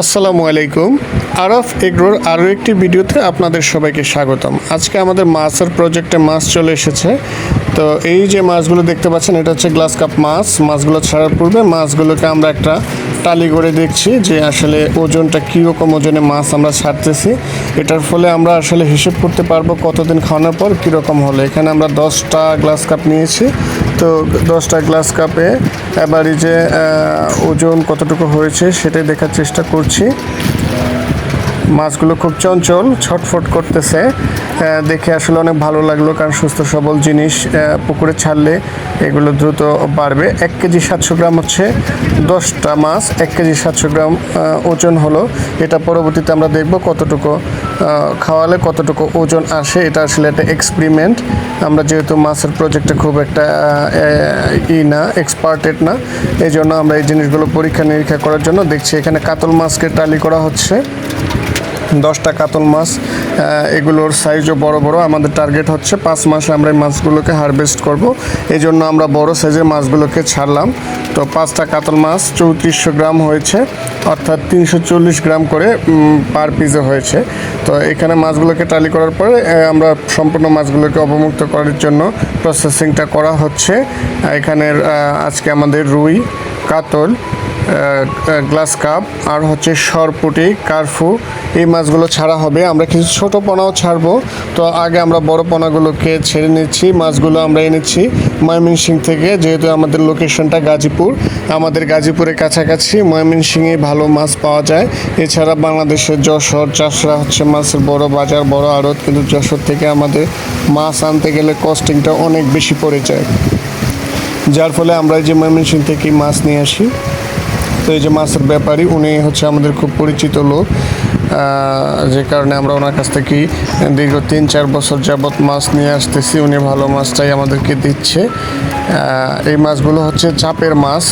আসসালামু আলাইকুম। আরফ এগ্রোর আরও একটি ভিডিওতে আপনাদের সবাইকে স্বাগতম। আজকে আমাদের মাছের প্রজেক্টে মাছ চলে এসেছে। তো এই যে মাছগুলো দেখতে পাচ্ছেন, এটা হচ্ছে গ্লাস কাপ মাছ। মাছগুলো ছাড়ার পূর্বে মাছগুলোকে আমরা একটা টালি করে দেখছি যে আসলে ওজনটা কীরকম ওজনে মাছ আমরা ছাড়তেছি। এটার ফলে আমরা আসলে হিসেব করতে পারব কতদিন খাওয়ানোর পর কীরকম হলো। এখানে আমরা দশটা গ্লাস কাপ নিয়েছি। তো দশটা গ্লাস কাপে যে ওজন কতটুকু হয়েছে সেটাই দেখার চেষ্টা করছি। মাছগুলো খুব চঞ্চল, ছটফট করতেছে। দেখে আসলে অনেক ভালো লাগল কারণ সুস্থ সবল জিনিস পুকুরে ছাড়লে এগুলো দ্রুত বাড়বে। এক কেজি সাতশো গ্রাম হচ্ছে দশটা মাছ, এক কেজি সাতশো গ্রাম ওজন হলো। এটা পরবর্তীতে আমরা দেখব কতটুকু খাওয়ালে কতটুকু ওজন আসে, এটা আসলে একটা এক্সপেরিমেন্ট আমরা যেহেতু মাছের প্রজেক্টে খুব একটা ই না এক্সপার্টেড না এই জন্য আমরা এই জিনিসগুলো পরীক্ষা নিরীক্ষা করার জন্য দেখছি এখানে কাতল মাছকে টালি করা হচ্ছে। দশটা কাতল মাছ এগুলোর সাইজও বড় বড়। আমাদের টার্গেট হচ্ছে পাঁচ মাসে আমরা এই মাছগুলোকে হারভেস্ট করব। এই জন্য আমরা বড় সাইজের মাছগুলোকে ছাড়লাম। তো পাঁচটা কাতল মাছ চৌত্রিশশো গ্রাম হয়েছে, অর্থাৎ তিনশো চল্লিশ গ্রাম করে পার পিসে হয়েছে। তো এখানে মাছগুলোকে টালি করার পরে আমরা সম্পূর্ণ মাছগুলোকে অবমুক্ত করার জন্য প্রসেসিংটা করা হচ্ছে। এখানের আজকে আমাদের রুই, কাতল গ্লাস কাপ আর হচ্ছে সরপুটি কারফু এই মাছগুলো ছাড়া হবে। আমরা কিছু ছোট পোনাও ছাড়বো। তো আগে আমরা বড় পোনাগুলোকে ছেড়ে নিচ্ছি। মাছগুলো আমরা এনেছি ময়মনসিং থেকে, যেহেতু আমাদের লোকেশনটা গাজীপুর। আমাদের গাজীপুরের কাছাকাছি ময়মনসিংয়ে ভালো মাছ পাওয়া যায়। এছাড়া বাংলাদেশের যশোর চাষরা হচ্ছে মাছের বড় বাজার, বড় আড়ত। কিন্তু যশোর থেকে আমাদের মাছ আনতে গেলে কস্টিংটা অনেক বেশি পড়ে যায়। যার ফলে আমরা যে ময়মনসিং থেকে মাছ নিয়ে আসি। তো এই যে মাছের ব্যাপারী, উনি হচ্ছে আমাদের খুব পরিচিত লোক। যে কারণে আমরা ওনার কাছ থেকে দীর্ঘ তিন চার বছর যাবৎ মাছ নিয়ে আসতেছি। উনি ভালো মাছটাই আমাদেরকে দিচ্ছে। এই মাছগুলো হচ্ছে চাপের মাছ।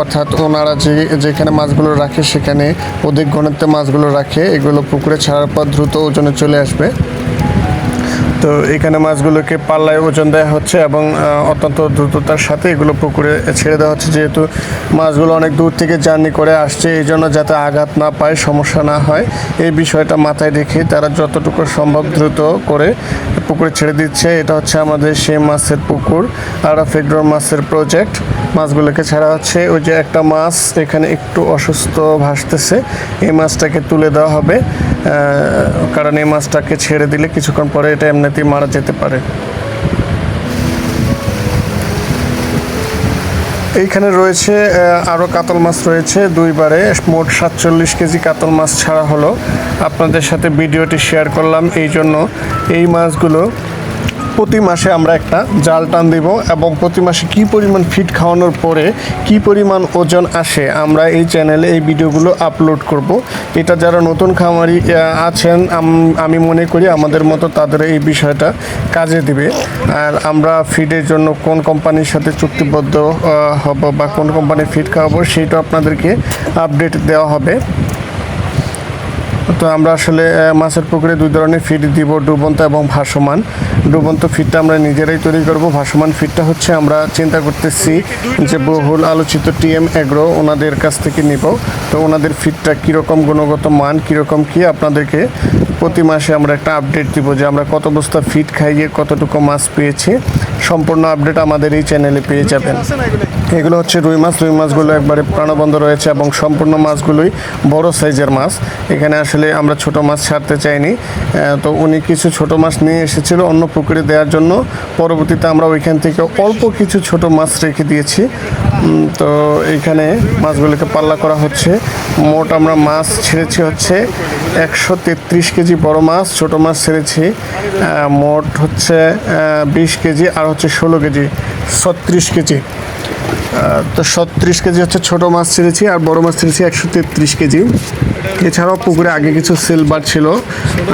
অর্থাৎ ওনারা যে, যেখানে মাছগুলো রাখে, সেখানে অধিক ঘনত্বে মাছগুলো রাখে। এগুলো পুকুরে ছাড়ার পর দ্রুত ওজনে চলে আসবে। তো এখানে মাছগুলোকে পাল্লায় ওজন দেওয়া হচ্ছে এবং অত্যন্ত দ্রুততার সাথে এগুলো পুকুরে ছেড়ে দেওয়া হচ্ছে, যেহেতু মাছগুলো অনেক দূর থেকে জার্নি করে আসছে, এই জন্য যাতে আঘাত না পায়, সমস্যা না হয়। এই বিষয়টা মাথায় রেখে তারা যতটুকু সম্ভব দ্রুত করে পুকুরে ছেড়ে দিচ্ছে। এটা হচ্ছে আমাদের সেই মাছের পুকুর আর ফেড্রোর মাছের প্রজেক্ট মাছগুলোকে ছাড়া হচ্ছে ওই যে একটা মাছ এখানে একটু অসুস্থ ভাসতেছে, এই মাছটাকে তুলে দেওয়া হবে। কারণ এই মাছটাকে ছেড়ে দিলে কিছুক্ষণ পরে এটা এমনিতেই মারা যেতে পারে। এইখানে রয়েছে আরও কাতল মাছ রয়েছে। দুইবারে মোট সাতচল্লিশ কেজি কাতল মাছ ছাড়া হলো। আপনাদের সাথে ভিডিওটি শেয়ার করলাম। এই জন্য এই মাছগুলো প্রতি মাসে আমরা একটা জাল টান দিব এবং প্রতি মাসে কী পরিমাণ ফিট খাওয়ানোর পরে কী পরিমাণ ওজন আসে আমরা এই চ্যানেলে এই ভিডিওগুলো আপলোড করব। এটা যারা নতুন খামারি আছেন, আমি মনে করি আমাদের মতো তাদের এই বিষয়টা কাজে দিবে। আর আমরা ফিডের জন্য কোন কোম্পানির সাথে চুক্তিবদ্ধ হব বা কোন কোম্পানির ফিড খাওয়াবো সেইটা আপনাদেরকে আপডেট দেওয়া হবে। তো আমরা আসলে মাছের পুকুরে দুই ধরনের ফিড দিব, ডুবন্ত এবং ভাসমান। ডুবন্ত ফিডটা আমরা নিজেরাই তৈরি করব। ভাসমান ফিডটা হচ্ছে আমরা চিন্তা করতেছি যে বহুল আলোচিত টিএম এগ্রো ওনাদের কাছ থেকে নিব। তো ওনাদের ফিডটা কীরকম গুণগত মান, কীরকম কি, আপনাদেরকে প্রতি মাসে আমরা একটা আপডেট দিব যে আমরা কত বস্তা ফিড খাইয়ে কতটুকু মাছ পেয়েছি। সম্পূর্ণ আপডেট আমাদের এই চ্যানেলে পেয়ে যাবেন। এগুলো হচ্ছে রুই মাছ। রুই মাছগুলো একবারে প্রাণবন্ধ রয়েছে এবং সম্পূর্ণ মাছগুলোই বড় সাইজের মাছ। এখানে আসলে আমরা ছোট মাছ ছাড়তে চাইনি। তো উনি কিছু ছোট মাছ নিয়ে এসেছিল অন্য পুকুরে দেওয়ার জন্য। পরবর্তীতে আমরা ওইখান থেকে অল্প কিছু ছোট মাছ রেখে দিয়েছি। তো এইখানে মাছগুলোকে পাল্লা করা হচ্ছে। মোট আমরা মাছ ছেড়েছি হচ্ছে একশো তেত্রিশ কেজি বড় মাছ, ছোট মাছ ছেড়েছি। মোট হচ্ছে বিশ কেজি আর হচ্ছে ষোলো কেজি, ছত্রিশ কেজি। তো ছত্রিশ কেজি হচ্ছে ছোট মাছ ছেড়েছি আর বড় মাছ ছেড়েছি একশো তেত্রিশ কেজি। এছাড়াও পুকুরে আগে কিছু সিলভার ছিল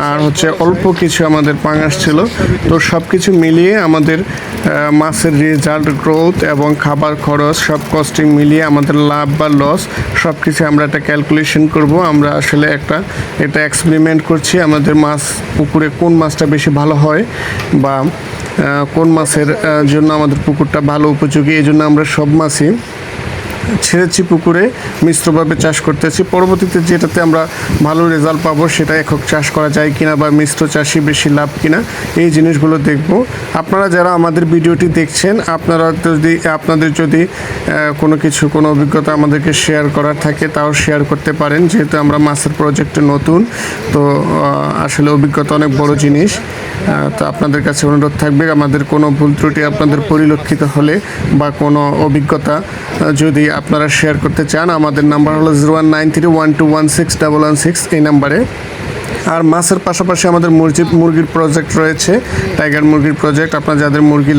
আর হচ্ছে অল্প কিছু আমাদের পাঙাশ ছিল। তো সব কিছু মিলিয়ে আমাদের মাছের রেজাল্ট গ্রোথ এবং খাবার খরচ সব কস্টিং মিলিয়ে আমাদের লাভ বা লস সব কিছু আমরা একটা ক্যালকুলেশন করব। আমরা আসলে একটা, এটা এক্সপেরিমেন্ট করছি আমাদের মাছ পুকুরে কোন মাছটা বেশি ভালো হয় বা কোন মাছের জন্য আমাদের পুকুরটা ভালো উপযোগী। এই জন্য আমরা সব মাছই ছেড়েছি পুকুরে, মিশ্রভাবে চাষ করতেছি। পরবর্তীতে যেটাতে আমরা ভালো রেজাল্ট পাবো সেটা একক চাষ করা যায় কিনা বা মিশ্র চাষি বেশি লাভ কিনা, এই জিনিসগুলো দেখব। আপনারা যারা আমাদের ভিডিওটি দেখছেন, আপনারা যদি, আপনাদের যদি কোনো কিছু, কোনো অভিজ্ঞতা আমাদেরকে শেয়ার করার থাকে, তাও শেয়ার করতে পারেন। যেহেতু আমরা মাছের প্রজেক্টে নতুন, তো আসলে অভিজ্ঞতা অনেক বড় জিনিস। তো আপনাদের কাছে অনুরোধ থাকবে, আমাদের কোনো ভুল ত্রুটি আপনাদের পরিলক্ষিত হলে বা কোনো অভিজ্ঞতা যদি আপনারা শেয়ার করতে চান, আমাদের নাম্বার হলো zero one nine three one two one six double one six এই নাম্বারে আর মাছের পাশাপাশি আমাদের মুরগি মুরগির প্রজেক্ট রয়েছে টাইগার মুরগির প্রজেক্ট আপনার যাদের মুরগি